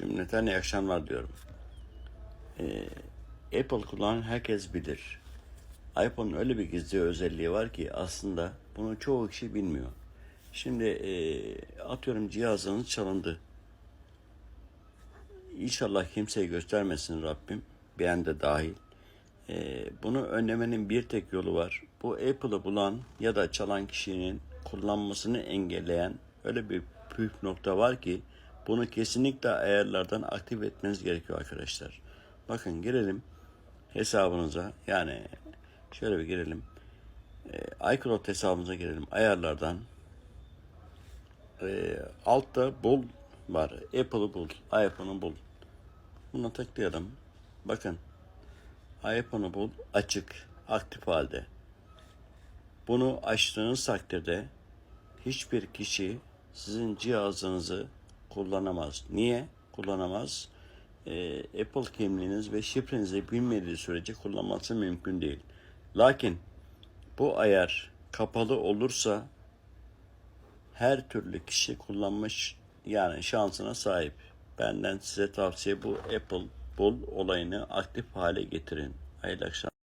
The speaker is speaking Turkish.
Cümleten iyi akşamlar diyorum. Ee, Apple kullanan herkes bilir. iPhone'un öyle bir gizli özelliği var ki aslında bunu çoğu kişi bilmiyor. Şimdi e, atıyorum cihazınız çalındı. İnşallah kimseye göstermesin Rabbim. Ben de dahil. Ee, bunu önlemenin bir tek yolu var. Bu Apple'ı bulan ya da çalan kişinin kullanmasını engelleyen öyle bir püf nokta var ki bunu kesinlikle ayarlardan aktif etmeniz gerekiyor arkadaşlar. Bakın girelim hesabınıza yani şöyle bir girelim. Ee, iCloud hesabımıza girelim ayarlardan. Ee, altta bul var. Apple'ı bul, iPhone'u bul. Buna tıklayalım. Bakın iPhone'u bul açık, aktif halde. Bunu açtığınız takdirde hiçbir kişi sizin cihazınızı kullanamaz. Niye kullanamaz? Ee, Apple kimliğiniz ve şifrenizi bilmediği sürece kullanması mümkün değil. Lakin bu ayar kapalı olursa her türlü kişi kullanmış yani şansına sahip. Benden size tavsiye bu Apple Bul olayını aktif hale getirin. Hayırlı akşamlar.